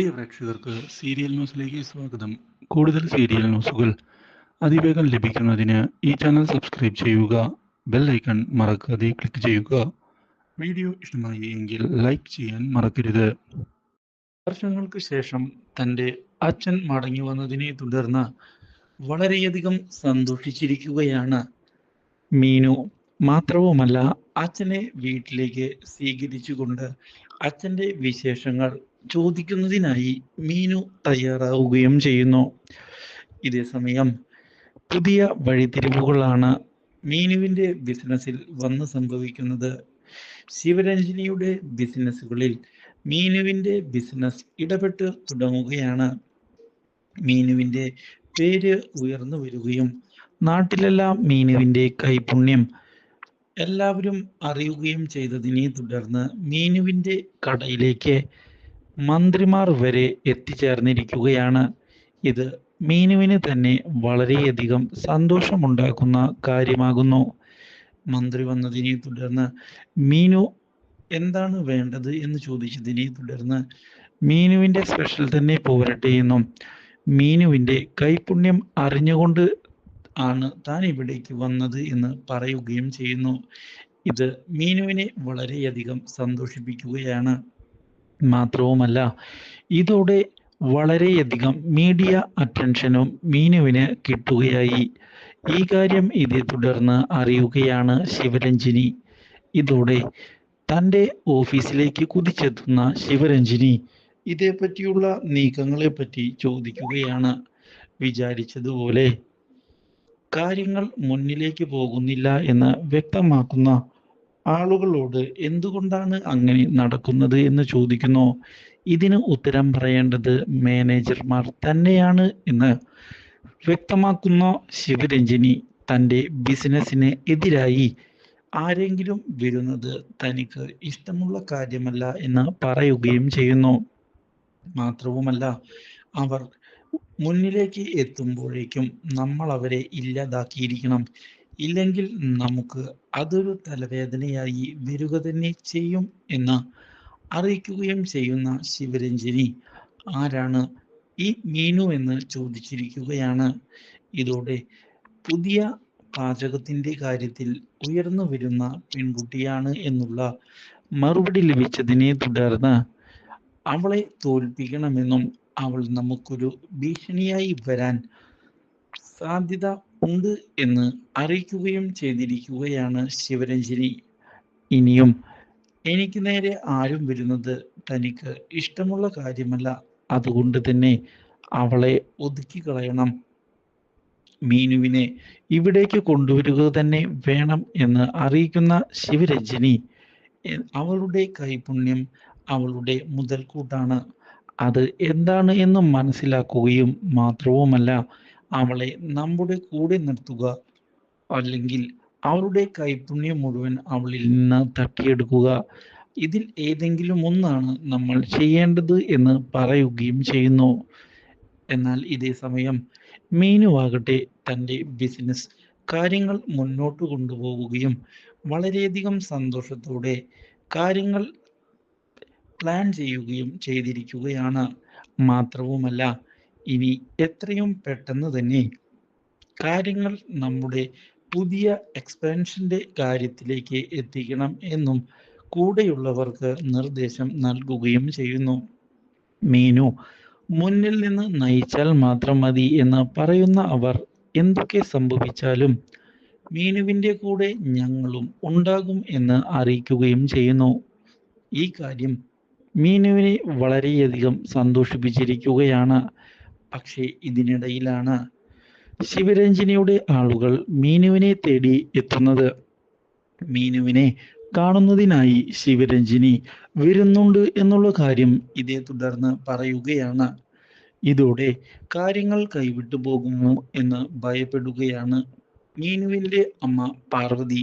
പ്രിയ പ്രേക്ഷകർക്ക് സീരിയൽ ന്യൂസിലേക്ക് സ്വാഗതം. കൂടുതൽ സീരിയൽ ന്യൂസുകൾ അതിവേഗം ലഭിക്കുന്നതിന് ഈ ചാനൽ സബ്സ്ക്രൈബ് ചെയ്യുക ബെൽ ഐക്കൺ മറക്കാതെ ക്ലിക്ക് ചെയ്യുക. വീഡിയോ ഇഷ്ടമായി എങ്കിൽ ലൈക്ക് ചെയ്യാൻ മറക്കരുത്. വർഷങ്ങൾക്ക് ശേഷം തന്റെ അച്ഛൻ മടങ്ങി വന്നതിനെ തുടർന്ന് വളരെയധികം സന്തോഷിച്ചിരിക്കുകയാണ് മീനു. മാത്രവുമല്ല അച്ഛനെ വീട്ടിലേക്ക് സ്വീകരിച്ചുകൊണ്ട് അച്ഛന്റെ വിശേഷങ്ങൾ ചോദിക്കുന്നതിനായി മീനു തയ്യാറാവുകയും ചെയ്യുന്നു. ഇതേ സമയം പുതിയ വഴിത്തിരിവുകളാണ് മീനുവിന്റെ ബിസിനസ്സിൽ വന്ന് സംഭവിക്കുന്നത്. ശിവരഞ്ജിനിയുടെ ബിസിനസ്സുകളിൽ മീനുവിന്റെ ബിസിനസ് ഇടപെട്ട് തുടങ്ങുകയാണ്. മീനുവിന്റെ പേര് ഉയർന്നു വരികയും നാട്ടിലെല്ലാം മീനുവിന്റെ കൈപുണ്യം എല്ലാവരും അറിയുകയും ചെയ്തതിനെ തുടർന്ന് മീനുവിന്റെ കടയിലേക്ക് മന്ത്രിമാർ വരെ എത്തിച്ചേർന്നിരിക്കുകയാണ്. ഇത് മീനുവിന് തന്നെ വളരെയധികം സന്തോഷമുണ്ടാക്കുന്ന കാര്യമാകുന്നു. മന്ത്രി വന്നതിനെ തുടർന്ന് മീനു എന്താണ് വേണ്ടത്? എന്ന് ചോദിച്ചതിനെ തുടർന്ന് മീനുവിന്റെ സ്പെഷ്യൽ തന്നെ പോരട്ടെ എന്നും മീനുവിന്റെ കൈപുണ്യം അറിഞ്ഞുകൊണ്ട് ആണ് താൻ ഇവിടേക്ക് വന്നത് എന്ന് പറയുകയും ചെയ്യുന്നു. ഇത് മീനുവിനെ വളരെയധികം സന്തോഷിപ്പിക്കുകയാണ്. മാത്രവുമല്ല ഇതോടെ വളരെയധികം മീഡിയ അറ്റൻഷനും മീനുവിന് കിട്ടുകയായി. ഈ കാര്യം ഇതേ തുടർന്ന് അറിയുകയാണ് ശിവരഞ്ജിനി. ഇതോടെ തന്റെ ഓഫീസിലേക്ക് കുതിച്ചെത്തുന്ന ശിവരഞ്ജിനി ഇതേപ്പറ്റിയുള്ള നീക്കങ്ങളെ പറ്റി ചോദിക്കുകയാണ്. വിചാരിച്ചതുപോലെ കാര്യങ്ങൾ മുന്നിലേക്ക് പോകുന്നില്ല എന്ന് വ്യക്തമാക്കുന്ന ആളുകളോട് എന്തുകൊണ്ടാണ് അങ്ങനെ നടക്കുന്നത് എന്ന് ചോദിക്കുന്നു. ഇതിന് ഉത്തരം പറയേണ്ടത് മാനേജർമാർ തന്നെയാണ് എന്ന് വ്യക്തമാക്കുന്ന ശിവരഞ്ജിനി തന്റെ ബിസിനസ്സിന് എതിരായി ആരെങ്കിലും വരുന്നത് തനിക്ക് ഇഷ്ടമുള്ള കാര്യമല്ല എന്ന് പറയുകയും ചെയ്യുന്നു. മാത്രവുമല്ല അവർ മുന്നിലേക്ക് എത്തുമ്പോഴേക്കും നമ്മൾ അവരെ ഇല്ലാതാക്കിയിരിക്കണം. ഇല്ലെങ്കിൽ നമുക്ക് അതൊരു തലവേദനയായി വരിക തന്നെ ചെയ്യും എന്ന് അറിയിക്കുകയും ചെയ്യുന്ന ശിവരഞ്ജിനി ആരാണ്? ഈ മീനു എന്ന് ചോദിച്ചിരിക്കുകയാണ്. ഇതോടെ പുതിയ പാചകത്തിന്റെ കാര്യത്തിൽ ഉയർന്നു വരുന്ന പെൺകുട്ടിയാണ് എന്നുള്ള മറുപടി ലഭിച്ചതിനെ തുടർന്ന് അവളെ തോൽപ്പിക്കണമെന്നും അവൾ നമുക്കൊരു ഭീഷണിയായി വരാൻ സാധ്യത ഉണ്ട് എന്ന് അറിയിക്കുകയും ചെയ്തിരിക്കുകയാണ് ശിവരഞ്ജിനി. ഇനിയും എനിക്ക് നേരെ ആരും വരുന്നത് തനിക്ക് ഇഷ്ടമുള്ള കാര്യമല്ല. അതുകൊണ്ട് തന്നെ അവളെ ഒതുക്കി കളയണം. മീനുവിനെ ഇവിടേക്ക് കൊണ്ടുവരിക തന്നെ വേണം എന്ന് അറിയിക്കുന്ന ശിവരഞ്ജിനി അവളുടെ കൈപുണ്യം അവളുടെ മുതൽക്കൂട്ടാണ്. അത് എന്താണ് എന്ന് മനസ്സിലാക്കുകയും മാത്രവുമല്ല അവളെ നമ്മുടെ കൂടെ നിർത്തുക. അല്ലെങ്കിൽ അവളുടെ കൈപുണ്യം മുഴുവൻ അവളിൽ നിന്ന് തട്ടിയെടുക്കുക. ഇതിൽ ഏതെങ്കിലും ഒന്നാണ് നമ്മൾ ചെയ്യേണ്ടത് എന്ന് പറയുകയും ചെയ്യുന്നു. എന്നാൽ ഇതേ സമയം മീനുവാകട്ടെ തന്റെ ബിസിനസ് കാര്യങ്ങൾ മുന്നോട്ട് കൊണ്ടുപോവുകയും വളരെയധികം സന്തോഷത്തോടെ കാര്യങ്ങൾ പ്ലാൻ ചെയ്യുകയും ചെയ്തിരിക്കുകയാണ്. മാത്രവുമല്ല ഇനി എത്രയും പെട്ടെന്ന് തന്നെ കാര്യങ്ങൾ നമ്മുടെ പുതിയ എക്സ്പാൻഷന്റെ കാര്യത്തിലേക്ക് എത്തിക്കണം എന്നും കൂടെയുള്ളവർക്ക് നിർദ്ദേശം നൽകുകയും ചെയ്യുന്നു. മീനു മുന്നിൽ നിന്ന് നയിച്ചാൽ മാത്രം മതി എന്ന് പറയുന്ന അവർ എന്തൊക്കെ സംഭവിച്ചാലും മീനുവിന്റെ കൂടെ ഞങ്ങളും ഉണ്ടാകും എന്ന് അറിയിക്കുകയും ചെയ്യുന്നു. ഈ കാര്യം മീനുവിനെ വളരെയധികം സന്തോഷിപ്പിച്ചിരിക്കുകയാണ്. പക്ഷേ ഇതിനിടയിലാണ് ശിവരഞ്ജിനിയുടെ ആളുകൾ മീനുവിനെ തേടി എത്തുന്നത്. മീനുവിനെ കാണുന്നതിനായി ശിവരഞ്ജിനി വരുന്നുണ്ട് എന്നുള്ള കാര്യം ഇതേ തുടർന്ന് പറയുകയാണ്. ഇതോടെ കാര്യങ്ങൾ കൈവിട്ടു പോകുമോ എന്ന് ഭയപ്പെടുകയാണ് മീനുവിന്റെ അമ്മ പാർവതി.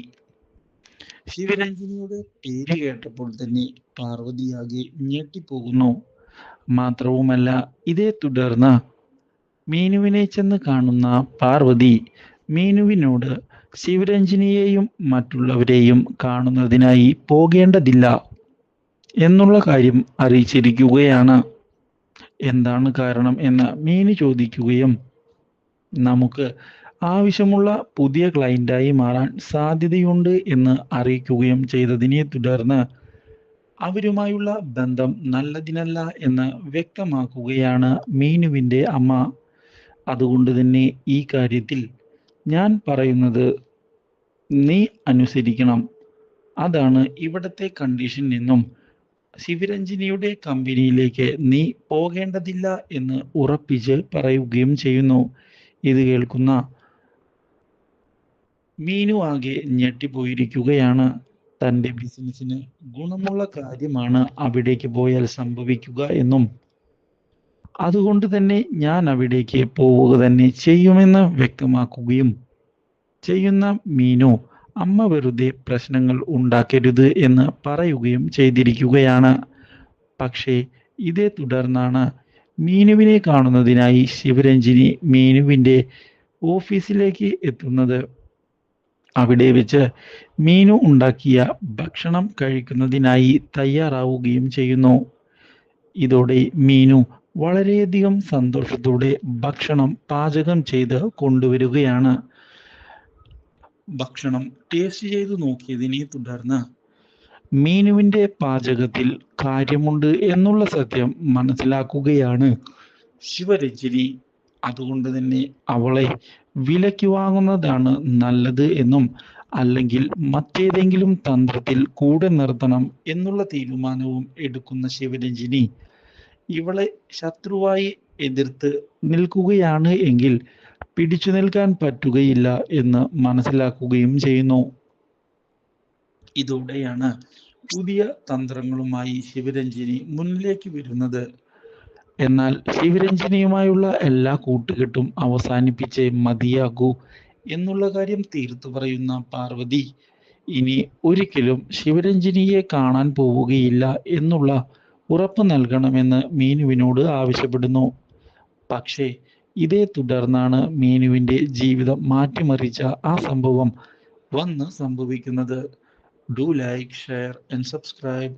ശിവരഞ്ജിനിയുടെ പേര് കേട്ടപ്പോൾ തന്നെ പാർവതിയാകെ ഞെട്ടിപ്പോകുന്നു. മാത്രവുമല്ല ഇതേ തുടർന്ന് മീനുവിനെ ചെന്ന് കാണുന്ന പാർവതി മീനുവിനോട് ശിവരഞ്ജിനിയെയും മറ്റുള്ളവരെയും കാണുന്നതിനായി പോകേണ്ടതില്ല എന്നുള്ള കാര്യം അറിയിച്ചിരിക്കുകയാണ്. എന്താണ് കാരണം എന്ന് മീനു ചോദിക്കുകയും നമുക്ക് ആവശ്യമുള്ള പുതിയ ക്ലയന്റായി മാറാൻ സാധ്യതയുണ്ട് എന്ന് അറിയിക്കുകയും ചെയ്തതിനെ തുടർന്ന് അവരുമായുള്ള ബന്ധം നല്ലതിനല്ല എന്ന് വ്യക്തമാക്കുകയാണ് മീനുവിന്റെ അമ്മ. അതുകൊണ്ട് തന്നെ ഈ കാര്യത്തിൽ ഞാൻ പറയുന്നത് നീ അനുസരിക്കണം. അതാണ് ഇവിടത്തെ കണ്ടീഷൻ എന്നും ശിവരഞ്ജിനിയുടെ കമ്പനിയിലേക്ക് നീ പോകേണ്ടതില്ല എന്ന് ഉറപ്പിച്ച് പറയുകയും ചെയ്യുന്നു. ഇത് കേൾക്കുന്ന മീനു ആകെ ഞെട്ടിപ്പോയിരിക്കുകയാണ്. തന്റെ ബിസിനസ്സിന് ഗുണമുള്ള കാര്യമാണ് അവിടേക്ക് പോയാൽ സംഭവിക്കുക എന്നും അതുകൊണ്ട് തന്നെ ഞാൻ അവിടേക്ക് പോവുക തന്നെ ചെയ്യുമെന്ന് വ്യക്തമാക്കുകയും ചെയ്യുന്ന മീനു അമ്മ വെറുതെ പ്രശ്നങ്ങൾ ഉണ്ടാക്കരുത് എന്ന് പറയുകയും ചെയ്തിരിക്കുകയാണ്. പക്ഷേ ഇതേ തുടർന്നാണ് മീനുവിനെ കാണുന്നതിനായി ശിവരഞ്ജിനി മീനുവിന്റെ ഓഫീസിലേക്ക് എത്തുന്നത്. അവിടെ വെച്ച് മീനു ഉണ്ടാക്കിയ ഭക്ഷണം കഴിക്കുന്നതിനായി തയ്യാറാവുകയും ചെയ്യുന്നു. ഇതോടെ മീനു വളരെയധികം സന്തോഷത്തോടെ ഭക്ഷണം പാചകം ചെയ്ത് കൊണ്ടുവരികയാണ്. ഭക്ഷണം ടേസ്റ്റ് ചെയ്ത് നോക്കിയതിനെ തുടർന്ന് മീനുവിന്റെ പാചകത്തിൽ കാര്യമുണ്ട് എന്നുള്ള സത്യം മനസ്സിലാക്കുകയാണ്. ശിവരഞ്ജിനി അതുകൊണ്ട് തന്നെ അവളെ വിലയ്ക്ക് വാങ്ങുന്നതാണ് നല്ലത് എന്നും അല്ലെങ്കിൽ മറ്റേതെങ്കിലും തന്ത്രത്തിൽ കൂടെ നിർത്തണം എന്നുള്ള തീരുമാനവും എടുക്കുന്ന ശിവരഞ്ജിനി ഇവളെ ശത്രുവായി എതിർത്ത് നിൽക്കുകയാണ് എങ്കിൽ പിടിച്ചു നിൽക്കാൻ പറ്റുകയില്ല എന്ന് മനസ്സിലാക്കുകയും ചെയ്യുന്നു. ഇതോടെയാണ് പുതിയ തന്ത്രങ്ങളുമായി ശിവരഞ്ജിനി മുന്നിലേക്ക് വരുന്നത്. എന്നാൽ ശിവരഞ്ജിനിയുമായുള്ള എല്ലാ കൂട്ടുകെട്ടും അവസാനിപ്പിച്ച് മതിയാകൂ എന്നുള്ള കാര്യം തീർത്തു പറയുന്ന പാർവതി ഇനി ഒരിക്കലും ശിവരഞ്ജിനിയെ കാണാൻ പോവുകയില്ല എന്നുള്ള ഉറപ്പ് നൽകണമെന്ന് മീനുവിനോട് ആവശ്യപ്പെടുന്നു. പക്ഷേ ഇതേ തുടർന്നാണ് മീനുവിന്റെ ജീവിതം മാറ്റിമറിച്ച ആ സംഭവം വന്ന് സംഭവിക്കുന്നത്. Do like share and subscribe